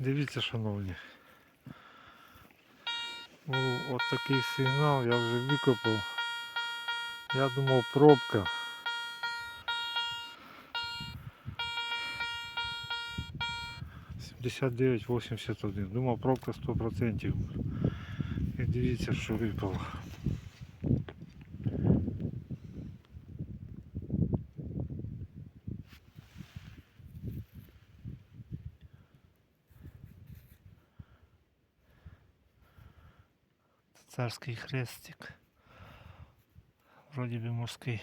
Дивіться, шановні. Ну, такий сигнал я вже викопав. Я думав пробка. Сімдесят дев'ять. Думав пробка 100%. І дивіться, що випало. Царський хрестик. Вроді би морський.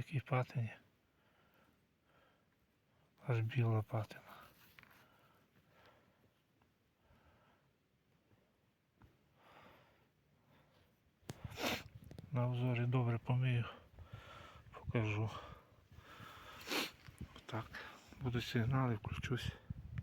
В патині. Аж біла патина. На обзорі добре помию, покажу. Так, будуть сигнали, включусь.